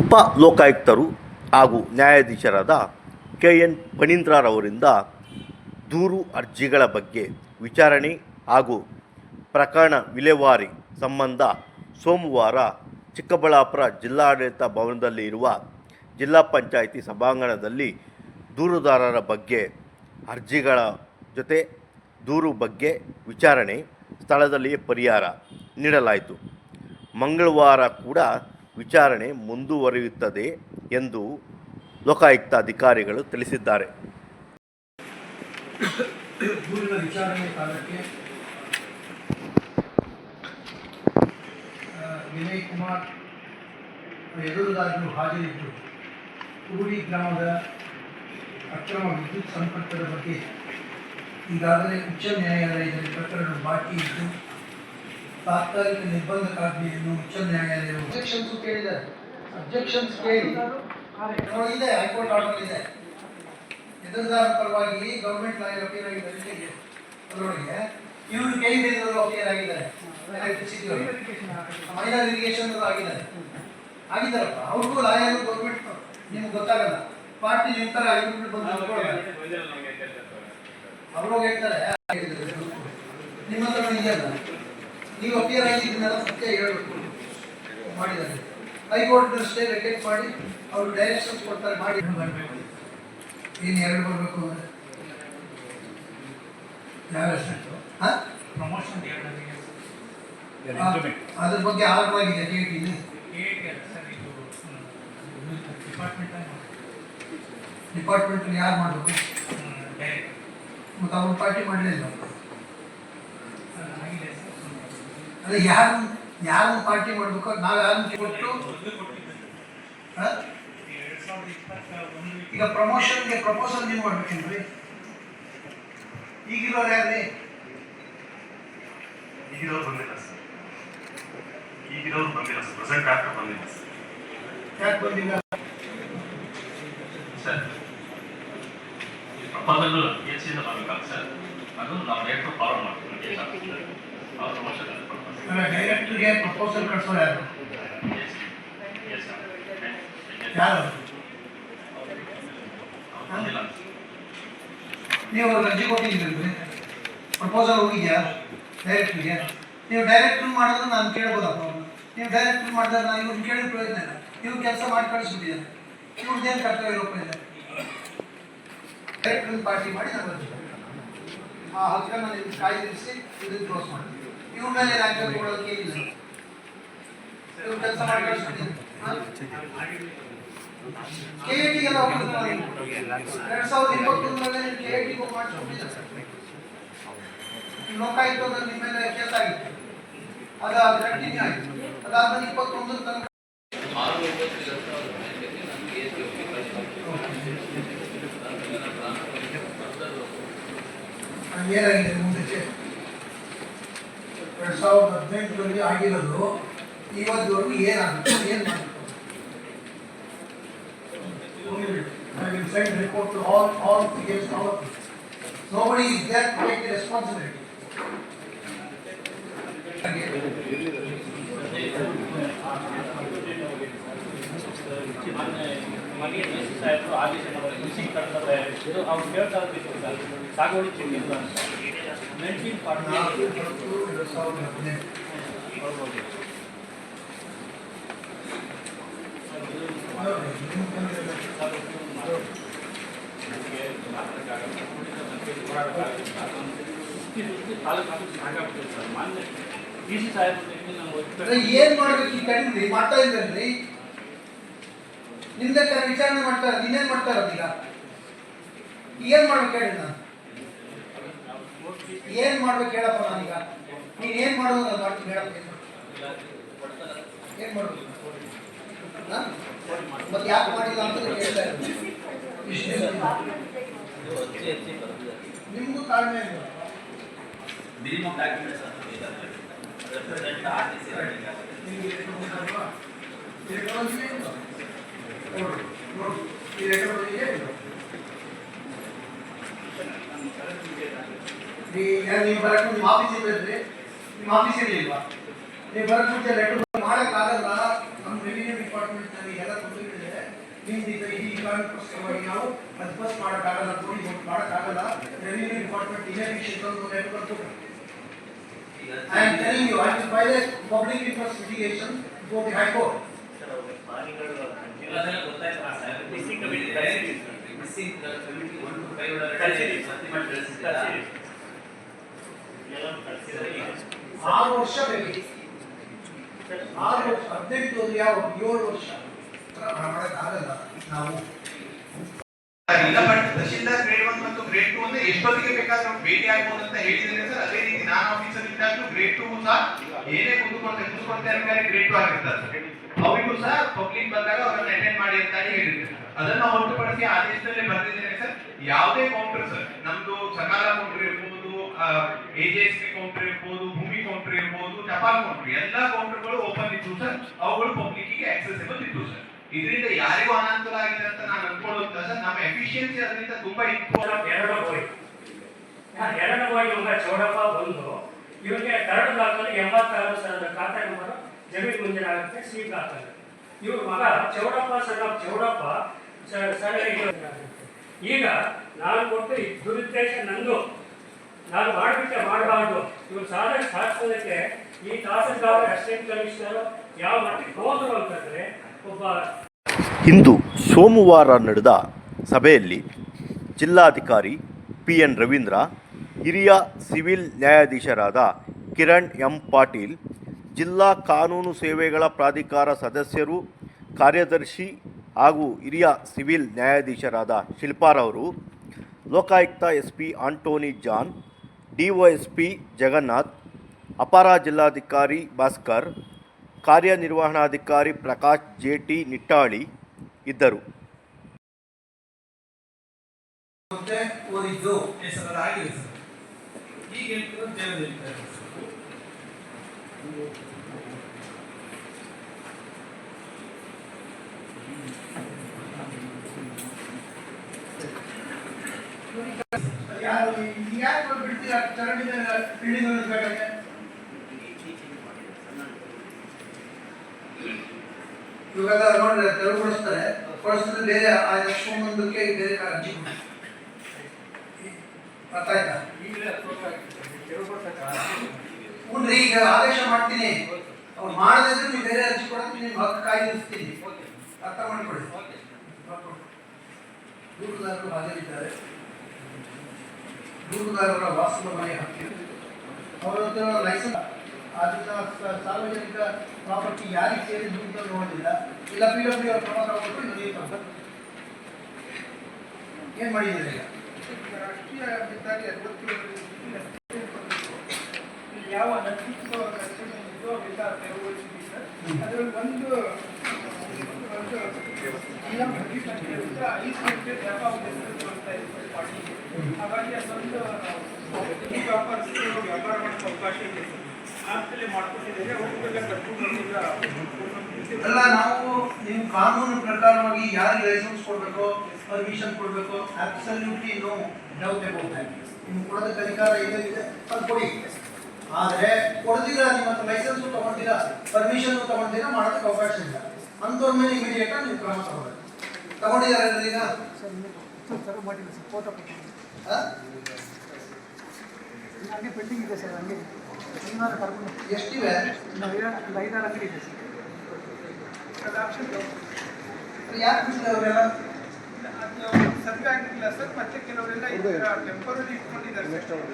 ಉಪ ಲೋಕಾಯುಕ್ತರು ಹಾಗೂ ನ್ಯಾಯಾಧೀಶರಾದ ಕೆ ಎನ್ ಫಣೀಂದ್ರರವರಿಂದ ದೂರು ಅರ್ಜಿಗಳ ಬಗ್ಗೆ ವಿಚಾರಣೆ ಹಾಗೂ ಪ್ರಕರಣ ವಿಲೇವಾರಿ ಸಂಬಂಧ ಸೋಮವಾರ ಚಿಕ್ಕಬಳ್ಳಾಪುರ ಜಿಲ್ಲಾಡಳಿತ ಭವನದಲ್ಲಿ ಇರುವ ಜಿಲ್ಲಾ ಪಂಚಾಯಿತಿ ಸಭಾಂಗಣದಲ್ಲಿ ದೂರುದಾರರ ಬಗ್ಗೆ ಅರ್ಜಿಗಳ ಜೊತೆ ದೂರು ಬಗ್ಗೆ ವಿಚಾರಣೆ ಸ್ಥಳದಲ್ಲಿಯೇ ಪರಿಹಾರ ನೀಡಲಾಯಿತು. ಮಂಗಳವಾರ ಕೂಡ ವಿಚಾರಣೆ ಮುಂದುವರಿಯುತ್ತದೆ ಎಂದು ಲೋಕಾಯುಕ್ತ ಅಧಿಕಾರಿಗಳು ತಿಳಿಸಿದ್ದಾರೆ. ವಿನಯ್ ಕುಮಾರ್ ಎದುರುದಾಗಿಯೂ ಹಾಜರಿದ್ದು ಕುರುಡಿ ಗ್ರಾಮದ ಅಕ್ರಮ ವಿದ್ಯುತ್ ಸಂಪರ್ಕದ ಬಗ್ಗೆ ಈಗಾಗಲೇ ಉಚ್ಚ ನ್ಯಾಯಾಲಯದಲ್ಲಿ ಪ್ರಕರಣ ಬಾಕಿ ಇದ್ದು ತಾತ್ಕಾಲಿಕ ನಿರ್ಬಂಧಕಾಜ್ಞೆಯನ್ನು ಉಚ್ಚ ನ್ಯಾಯಾಲಯ ಅಬ್ಜೆಕ್ಷನ್ಸ್ ಕೇಳಿದ್ದಾರೆ ಅಬ್ಜೆಕ್ಷನ್ಸ್ ಕೇಳಿ. ಇದೆ ಹೈಕೋರ್ಟ್ ಆರ್ಡರ್ ಇದೆ. ಎದುರುದಾರ ಪರವಾಗಿ ಗೌರ್ಮೆಂಟ್ ಲಾಯರ್ ಅಪೀರ್ ಆಗಿದ್ದಾರೆ ಅದರೊಳಗೆ ಇವರು ಕೈ ಹಿಡಿದವರು ಅಪಿಯರ್ ಆಗಿದ್ದಾರೆ ಮೈನರ್ ಇರಿಗೇಷನ್ ಆಗಿದ್ದಾರೆ. ಆಗಿದ್ದಾರಪ್ಪ. ಅವ್ರಿಗೂ ಲಾಯರ್ ಗೌರ್ಮೆಂಟ್ ನಿಮ್ಗೆ ಗೊತ್ತಾಗಲ್ಲ. ಪಾರ್ಟಿ ನಿಂತರ ಇವ್ರು ಬಂದು. ಅವ್ರು ಹೇಳ್ತಾರೆ. ನಿಮ್ಮ ಹತ್ರ ಇದೆಯಲ್ಲ ನೀವು ಅಪಿಯರ್ ಆಗಿದ್ದನ್ನೆಲ್ಲ ಸತ್ಯ ಹೇಳಬೇಕು. ಮಾಡಿದ್ದಾರೆ. ಹೈಕೋರ್ಟ್ ಸ್ಟೇ ವೆಕೆಟ್ ಮಾಡಿ ಅವರು ಡೈರೆಕ್ಷನ್ಸ್ ಕೊಡ್ತಾರೆ ಮಾಡಿ. ಏನು ಎರಡು ಬರಬೇಕು ಅಂದರೆ? ಯಾವ ಅಷ್ಟು ಹಾಂ? ಪ್ರಮೋಷನ್ ಅದ್ರ ಬಗ್ಗೆ ಆರಂಭವಾಗಿದೆ ಟಿ ಇದು ಡಿಪಾರ್ಟ್ಮೆಂಟ್ ಡಿಪಾರ್ಟ್ಮೆಂಟ್ ಯಾರು ಮಾಡಬೇಕು? ಮತ್ತು ಅವ್ರ ಪಾರ್ಟಿ ಮಾಡಲಿಲ್ಲ. ಅದೇ ಯಾರು ಯಾರನ್ನು ಪಾರ್ಟಿ ಮಾಡಬೇಕು ನಾವು ಯಾರನ್ನು ಕೊಟ್ಟು ಈಗ ಪ್ರಮೋಷನ್ಗೆ ಪ್ರಪೋಸಲ್ ನೀವು ಮಾಡ್ಬೇಕೇನ್ರಿ? ಈಗಿರೋರು ಯಾರ್ರಿ? ಈಗಿರೋರು ಬಂದಿಲ್ಲ ಸರ್. ಈಗಿರೋರು ಬಂದಿಲ್ಲ ಸರ್. ಪ್ರೆಸೆಂಟ್ ಆಗ್ತಾ ಬಂದಿಲ್ಲ ಸರ್. ಯಾಕೆ ಬಂದಿಲ್ಲ? ಸರ್ ಪ್ರಪೋಸಲ್ ಎ ಸಿಯಿಂದ ಬರಬೇಕಲ್ಲ ಸರ್. ಅದು ನಾವು ಡೈರೆಕ್ಟ್ ಫಾಲೋ ಮಾಡ್ತೀವಿ. ಅವ್ರ ಪ್ರಮೋಷನ್ ಡೈರೆಕ್ಟ್ರಿಗೆ ಪ್ರಪೋಸಲ್ ಕಳಿಸೋ ಯಾರು? ಯಾರು? ನೀವು ರಜೆ ಕೊಟ್ಟಿದ್ದೀರಿ ಪ್ರಪೋಸಲ್ ಹೋಗಿದ್ಯಾ ಡೈರೆಕ್ಟ್ರಿಗೆ ನೀವು ಡೈರೆಕ್ಟ್ರ್ ಮಾಡಿದ್ರೆ ನಾನು ಕೇಳ್ಬೋದಪ್ಪ ನೀವು ಡೈರೆಕ್ಟ್ರ್ ಮಾಡಿದ್ರೆ ನಾನು ಇವ್ರು ಕೇಳಿದ ಪ್ರಯೋಜನ ಇಲ್ಲ. ನೀವು ಕೆಲಸ ಮಾಡಿ ಕಳಿಸ್ಬಿಟ್ಟಿದ್ದಾರೆ. ಇವ್ರದ್ದೇನು ಕರ್ತವ್ಯ ಇರೋ ಪ್ರಯೋಜನ ಡೈರೆಕ್ಟ್ ಪಾರ್ಟಿ ಮಾಡಿ ನಾನು ಆ ಹಕ್ಕನ್ನು ನೀವು ಕಾಯ್ದಿರಿಸಿ, ಇದನ್ನು ಕ್ಲೋಸ್ ಮಾಡಿ ಇವ್ರ ಮೇಲೆ ರ್ಯಾಂಕ್ ತಗೊಳ್ಳೋದಕ್ಕೆ ಏನಿಲ್ಲ ಇವ್ರು ಕೆಲಸ ಮಾಡಿ ಕಳಿಸ್ಬಿಟ್ಟಿದ್ದಾರೆ ಕೆ ಎ ಟಿಗೆಲ್ಲ ಹೋಗಿದ್ರೆ ಎರಡ್ ಸಾವಿರದ ಇಪ್ಪತ್ತೊಂದರಲ್ಲಿ ಕೆ ಎ ಟಿ ಮಾಡಿಸ್ಕೊಂಡಿದ್ದಾರೆ ಲೋಕಾಯುಕ್ತದಲ್ಲಿ ನಿಮ್ಮ ಮೇಲೆ ಕೇಸ್ ಆಗಿತ್ತು ಅದು ಅದು ಕಂಟಿನ್ಯೂ ಆಯಿತು ಅದಾದ್ಮೇಲೆ ಇಪ್ಪತ್ತೊಂದರ ತನಕ ಅದು ಏನಾಗಿದೆ ಮುಂದಕ್ಕೆ ಎರಡ್ ಹದಿನೆಂಟರಲ್ಲಿ ಆಗಿರೋದು ಏನಾಗುತ್ತೆ ಏನು ಮಾಡಬೇಕು I will send report to all, all against all of you. Nobody is there to take the responsibility. ಮನೆಗೆ ಡಿ ಸಿ ಸಾಹೇಬರು ಆದೇಶ ಮಾಡಿದ್ರು ಮಿಷಿನ್ ಕಟ್ಟಡ ತಯಾರಿಸಿದ್ರು ಅವ್ರು ಹೇಳ್ತಾ ಇದ್ರು ಸರ್ ಸಾಗುವಳಿ ಚಿಹ್ನಿಲ್ಲ ಅಂತ ಏನ್ ಮಾಡ್ಬೇಕು ಈ ಕಡಿಮೆ ಮಾಡ್ತಾ ಇದ್ರಿ ನಿಮ್ದೆ ವಿಚಾರಣೆ ಮಾಡ್ತಾರೆ ನೀನೇನ್ ಮಾಡ್ತಾ ಇರೋದಿಲ್ಲ ಏನ್ ಮಾಡ್ಬೇಕು ಹೇಳಿ ನಾನು? ಏನ್ ಮಾಡ್ಬೇಕು ಹೇಳಪ್ಪ ನಾನೀಗ ನೀನ್ ಏನ್ ಮಾಡೋದು ನಾನು ಮಾಡ್ತೀನಿ ಹೇಳಪ್ಪ ಏನ್ ಮಾಡ್ಬೇಕು? ಏನ್ ಮಾಡ್ಬೇಕು ಹಾ? ಮತ್ತೆ ಯಾಕೆ ಮಾಡಿಲ್ಲ ಅಂತ ನಾನು ಕೇಳ್ತಾ ಇರೋದು ಇಷ್ಟೇ. ನಿಮ್ಗೂ ತಾಳ್ಮೆ ಇಲ್ಲ ಮಿನಿಮಮ್ ಡಾಕ್ಯುಮೆಂಟ್ಸ್ ಅಂತ ಬೇಕಾದ್ರೆ ರೆಪ್ರೆಸೆಂಟ್ ಆರ್ ಟಿ ಸಿ ನಿಮ್ಗೆ ಎಷ್ಟು ಗೊತ್ತಲ್ವಾ? ಈ ಲೆಟರ್ ಇದೆ ಇಲ್ವಾ? ನೋಡು, ನೋಡು. ಈ ಲೆಟರ್ ಇದೆ ಇಲ್ವಾ? ಈ ಯಾರು ನೀವು ಬರಕ್ಕೆ ನಿಮ್ಮ ಆಫೀಸ್ ಇರ್ಬೇಕ್ರಿ ನಿಮ್ಮ ಆಫೀಸ್ ಇರಲಿಲ್ವಾ ನೀವು ಬರಕ್ಕೆ ಮುಂಚೆ ಲೆಟರ್ ಮಾಡಕ್ಕಾಗಲ್ಲ ನಮ್ಮ ರೆವಿನ್ಯೂ ಡಿಪಾರ್ಟ್ಮೆಂಟ್ನಲ್ಲಿ ಎಲ್ಲ ತೊಂದರೆಗಳಿದೆ ನಿಮ್ದು ಇದು ಈ ಕಾರಣಕ್ಕೋಸ್ಕರವಾಗಿ ನಾವು ಅದ್ಭುತ ಮಾಡೋಕ್ಕಾಗಲ್ಲ ನೋಡಿ ಮಾಡೋಕ್ಕಾಗಲ್ಲ ರೆವಿನ್ಯೂ ಡಿಪಾರ್ಟ್ಮೆಂಟ್ ಇನ್ಎಫಿಷಿಯಂಟ್ ಅಂತ ಒಂದು letter birth I am telling you, I will file a public interest litigation before the High Court. ಅದೆಲ್ಲ ಗೊತ್ತಾಯ್ತು ಆ Saheb. Missing committee missing committee one two five ಒಳಗಡೆ ಭರ್ತಿ ಮಾಡಿ ಕಳಿಸಿದ್ದೀರಾ? ಆರು ವರ್ಷ ಬೇಕು ಆರು ವರ್ಷ ಹದಿನೆಂಟು ಯಾವ ಏಳು ವರ್ಷ? ಮಾಡೋಕ್ಕಾಗಲ್ಲ ನಾವು ಇಲ್ಲ ಬಟ್ ತಹಶೀಲ್ದಾರ್ ಗ್ರೇಡ್ ಒನ್ ಮತ್ತು ಗ್ರೇಡ್ ಟು ಅಂದ್ರೆ ಎಷ್ಟೊತ್ತಿಗೆ ಬೇಕಾದ್ರೂ ನಾವು ಭೇಟಿ ಆಗ್ಬೋದು ಅಂತ ಹೇಳಿದ್ದೇನೆ ಸರ್ ಅದೇ ರೀತಿ ನಾನು ಆಫೀಸರ್ ಇದ್ದಾಗಲೂ ಗ್ರೇಡ್ ಟು ಸಹ ಏನೇ ಕುಂದುಕೊರತೆ ಕುಂದುಕೊರತೆ ಅಧಿಕಾರಿ ಗ್ರೇಡ್ ಟು ಆಗಿರ್ತಾರೆ ಸರ್. ಅವರಿಗೂ ಸಹ ಪಬ್ಲಿಕ್ ಬಂದಾಗ ಅವರನ್ನ ಅಟೆಂಡ್ ಮಾಡಿ ಅಂತ ಹೇಳಿ ಹೇಳಿದ್ರು. ಅದನ್ನ ಹೊರತುಪಡಿಸಿ ಆದೇಶದಲ್ಲಿ ಬರೆದಿದ್ದೇನೆ ಸರ್. ಯಾವುದೇ ಕೌಂಟರ್ ಸರ್ ನಮ್ದು ಸಕಾಲ ಕೌಂಟರ್ ಎಜೆಎಸ್ಪಿ ಕೌಂಟರ್ ಇರ್ಬೋದು, ಭೂಮಿ ಕೌಂಟರ್ ಇರ್ಬೋದು ಟಪಾಲ್ ಕೌಂಟರ್ ಎಲ್ಲ ಕೌಂಟರ್ಗಳು ಓಪನ್ ಇತ್ತು ಸರ್ ಅವುಗಳು ಪಬ್ಲಿಕ್ಗೆ ಆಕ್ಸೆಸಿಬಲ್ ಇತ್ತು ಸರ್ ಇದರಿಂದ ಯಾರಿಗೂ ಅನಾನುಕೂಲ ಆಗಿದೆ ಅಂತ ನಾನು ಅನ್ಕೊಳ್ಳುತ್ತಾ ಸರ್ ನಮ್ಮ ಎಫಿಷಿಯನ್ಸಿ ಅದರಿಂದ ತುಂಬಾ ಇತ್ತು ಎರಡು ಹೋಗಿ ಎರಡು ಹೋಗಿ ಇವಾಗ ಚೌಡಪ್ಪ ಬಂದು ಇವರಿಗೆ ಕರಡು ದಾಖಲೆ ಎಂಬತ್ತಾರು ಸಾವಿರದ ಖಾತೆ ನಂಬರ್ ಜಮೀನು ಮುಂದಿನ ಆಗುತ್ತೆ ಸೀಟ್ ದಾಖಲೆ ಇವ್ರ ಮಗ ಚೌಡಪ್ಪ ಸರ್ ಚೌಡಪ್ಪ ಸರ್ ಈಗ ನಾನು ಕೊಟ್ಟು ದುರುದ್ದೇಶ ನಂದು. ನಾನು ಮಾಡಿಬಿಟ್ಟೆ, ಮಾಡಬಾರ್ದು. ಇವ್ರು ಸಾಧನೆ ಸಾಧಿಸೋದಕ್ಕೆ ಈ ತಹಸೀಲ್ದಾರ್ ಅಸಿಸ್ಟೆಂಟ್ ಕಮಿಷನರ್ ಯಾವ ಮಟ್ಟಿಗೆ ಹೋದ್ರು ಅಂತಂದ್ರೆ ಒಬ್ಬ ಇಂದು ಸೋಮವಾರ ನಡೆದ ಸಭೆಯಲ್ಲಿ ಜಿಲ್ಲಾಧಿಕಾರಿ ಪಿ ಎನ್ ರವೀಂದ್ರ, ಹಿರಿಯ ಸಿವಿಲ್ ನ್ಯಾಯಾಧೀಶರಾದ ಕಿರಣ್ ಎಂ ಪಾಟೀಲ್, ಜಿಲ್ಲಾ ಕಾನೂನು ಸೇವೆಗಳ ಪ್ರಾಧಿಕಾರ ಸದಸ್ಯರು, ಕಾರ್ಯದರ್ಶಿ ಹಾಗೂ ಹಿರಿಯ ಸಿವಿಲ್ ನ್ಯಾಯಾಧೀಶರಾದ ಶಿಲ್ಪಾರವರು, Lokayukta S P Antony John DYSP Jagannath ಅಪರ ಜಿಲ್ಲಾಧಿಕಾರಿ ಭಾಸ್ಕರ್ ಕಾರ್ಯನಿರ್ವಹಣಾಧಿಕಾರಿ ಪ್ರಕಾಶ್ ಜೆಟಿ ನಿಟ್ಟಾಳಿ ಇದ್ದರು. ಮತ್ತೆ ಯಾರು ಯಾರು ಬಿಡ್ತೀರಾ ಚರಂಡಿ ಬಿಲ್ಡಿಂಗ್ ಬೇಕಾದ್ರೆ ಇವಾಗ ನೋಡ್ರೆ ತೆರವುಗೊಳಿಸ್ತಾರೆ ಕೊಡಿಸಿದ್ರೆ ಬೇರೆ ಆ ಯಕ್ಷಮಂದಕ್ಕೆ ಬೇರೆ ಅರ್ಜಿ ಅರ್ಥ ಈಗ ಆದೇಶ ಮಾಡ್ತೀನಿ ಅವ್ರು ಮಾಡದಿದ್ರೆ ನೀವು ಬೇರೆ ಅರ್ಜಿ ಕೊಡೋದು ನಿಮ್ಮ ಹಕ್ಕು ಕಾಯ್ದಿರಿಸ್ತೀನಿ ಅರ್ಥ ಮಾಡ್ಕೊಳ್ಳಿ ದೂರದಾರರು ಹಾಜರಿದ್ದಾರೆ ದೂರುದಾರರ ವಾಸದ ಮನೆ ಹಕ್ಕಿ ಅವರ ಹತ್ರ ಲೈಸೆನ್ಸ್ ಅದನ್ನ ಸಾರ್ವಜನಿಕ ಪ್ರಾಪರ್ಟಿ ಯಾರಿಗೆ ಸೇರಿದ್ದು ಅಂತ ನೋಡಲಿಲ್ಲ ಇಲ್ಲ ಪಿ ಡಬ್ಲ್ಯೂ ಅವ್ರ ಕ್ರಮ ತಗೊಂಡು. ಏನ್ ಮಾಡಿದ್ದೀರಿ ಈಗ ರಾಷ್ಟ್ರೀಯ ಹೆದ್ದಾರಿ ಯಾವ ನೈತಿಕ ರಚನೆಯಿದೋ ಅವೆಲ್ಲ ತೆರವುಗೊಳಿಸಿದ್ದೀವಿ ಸರ್ ಅದರಲ್ಲಿ ಒಂದು ಒಂದು ಐದು ಗಂಟೆ ವ್ಯಾಪಾರ ಹೆಸರು ಬರ್ತಾ ಇದೆ ಸರ್ ಪಾರ್ಟಿಗೆ ಹಾಗಾಗಿ ಈ ವ್ಯಾಪಾರಸ್ಥರು ವ್ಯಾಪಾರ ಮಾಡೋಕ್ಕೆ ಅವಕಾಶ ಇದೆ. ಸರ್ ಮಾಡ್ಕೊಂಡಿದ್ದೇವೆ ಅವರಿಗೆಲ್ಲ ಕರ್ಕೊಂಡು ಅಲ್ಲ, ನಾವು ನೀವು ಕಾನೂನು ಪ್ರಕಾರವಾಗಿ ಯಾರಿಗೆ ಲೈಸೆನ್ಸ್ ಕೊಡಬೇಕು ಪರ್ಮಿಷನ್ ಕೊಡಬೇಕು absolutely no doubt about that ನಿಮ್ಗೆ ಕೊಡೋದಕ್ಕೆ ಅಧಿಕಾರ ಇದೆ ಅದು ಕೊಡಿ. ಆದರೆ ಕೊಡ್ತೀರಾ ನಿಮ್ಮ ಹತ್ರ ಲೈಸೆನ್ಸು ತಗೊಂಡಿರ ಪರ್ಮಿಷನ್ ತಗೊಂಡಿರಾ, ಮಾಡೋದಕ್ಕೆ ಅವಕಾಶ ಇಲ್ಲ. ಅಂಥವ್ರ ಮೇಲೆ ಇಮಿಡಿಯೇಟ್ ನೀವು ಕ್ರಮ ತಗೋಬೇಕು ತಗೊಂಡಿದ್ದಾರೆ ಈಗ ಆ? ಹಂಗೆ ಪೆಂಡಿಂಗ್ ಇದೆ ಸರ್ ಹಂಗೆ. ಕರ್ಕೊಂಡು. ಎಷ್ಟಿವೆ ಒಂದು ಐದಾರು ಅಂಗಡಿ ಇದೆ ಸರ್. ಆಪ್ಷನ್ ಯಾಕೆ ಅವರೆಲ್ಲ ಸರ್ವೆ ಆಗಿಲ್ಲ ಸರ್ ಮತ್ತೆ ಕೆಲವರೆಲ್ಲ ಟೆಂಪರರಿ ಇಟ್ಕೊಂಡಿದ್ದಾರೆ ಸರ್.